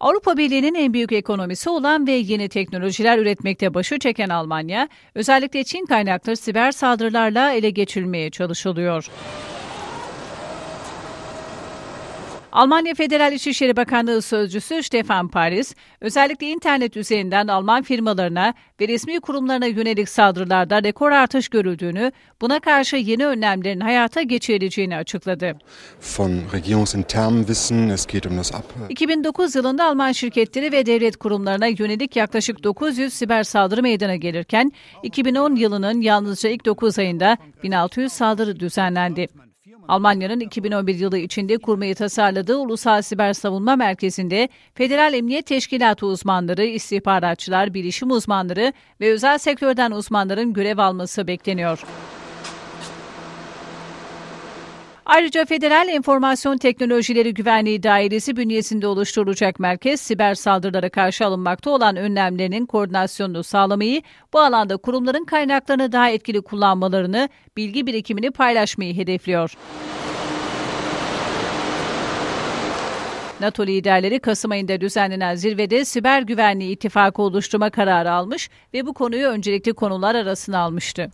Avrupa Birliği'nin en büyük ekonomisi olan ve yeni teknolojiler üretmekte başı çeken Almanya, özellikle Çin kaynaklı siber saldırılarla ele geçirilmeye çalışılıyor. Almanya Federal İçişleri Bakanlığı Sözcüsü Stefan Paris, özellikle internet üzerinden Alman firmalarına ve resmi kurumlarına yönelik saldırılarda rekor artış görüldüğünü, buna karşı yeni önlemlerin hayata geçirileceğini açıkladı. Von regierungsinternem Wissen, es geht um das Ab 2009 yılında Alman şirketleri ve devlet kurumlarına yönelik yaklaşık 900 siber saldırı meydana gelirken, 2010 yılının yalnızca ilk 9 ayında 1600 saldırı düzenlendi. Almanya'nın 2011 yılı içinde kurmayı tasarladığı Ulusal Siber Savunma Merkezi'nde Federal Emniyet Teşkilatı uzmanları, istihbaratçılar, bilişim uzmanları ve özel sektörden uzmanların görev alması bekleniyor. Ayrıca Federal Enformasyon Teknolojileri Güvenliği Dairesi bünyesinde oluşturulacak merkez, siber saldırılara karşı alınmakta olan önlemlerinin koordinasyonunu sağlamayı, bu alanda kurumların kaynaklarını daha etkili kullanmalarını, bilgi birikimini paylaşmayı hedefliyor. NATO liderleri Kasım ayında düzenlenen zirvede siber güvenliği ittifakı oluşturma kararı almış ve bu konuyu öncelikli konular arasına almıştı.